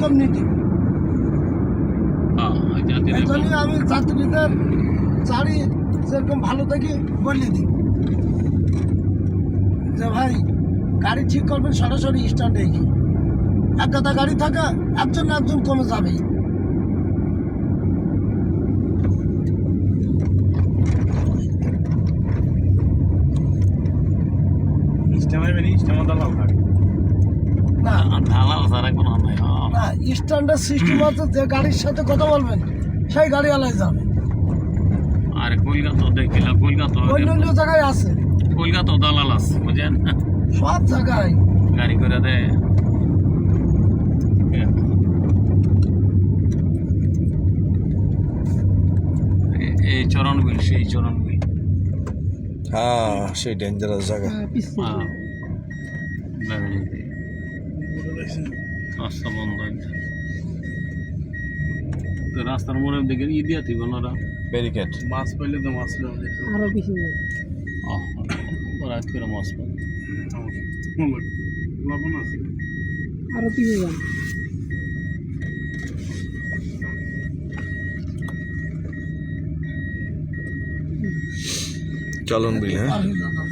Community এই জন্যই আমি যাত্রীদের চারি যেরকম ভালো থাকি বলে দিই। যে ভাই গাড়ি ঠিক করবেন সরাসরি স্ট্যান্ডে গিয়ে। এক কথা গাড়ি থাকা একজন একজন কমে যাবে দালাল না ঢালাল সারা কোনো নাই না স্ট্যান্ডার্ড সিস্টেম আছে যে গাড়ির সাথে কথা বলবেন সেই গাড়ি আলাই যাবে। আর কলকাতা দেখিলা কলকাতা অন্য অন্য জায়গায় আছে। কলকাতা দালাল আছে বুঝেন? সব জায়গায়। গাড়ি করে দেয় এই চরণ বিল সেই চরণ বিল হ্যাঁ সেই ডেঞ্জারাস জায়গা। হ্যাঁ। দেখা যেতে রাস্তা বন্ধ হয়েছে তো রাস্তার মোড়ের দিকে ই দিয়া থিব না ব্যারিকেড মাছ পাইলে তো মাছ নেওয়া যেত আরো বেশি রাত করে মাছ পাই লবণ আছে আরো পিছিয়ে যান চলন বিল হ্যাঁ আর হইলো না।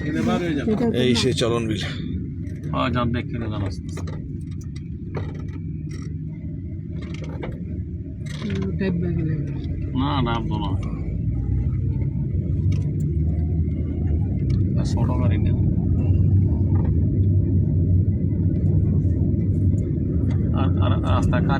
এখানে বার হয়ে যাবে এটা এই সেই চলন বিল হ্যাঁ যান দেখি না জানাস টাইপ ব্যাগে না না ছোট গাড়ি না রাস্তা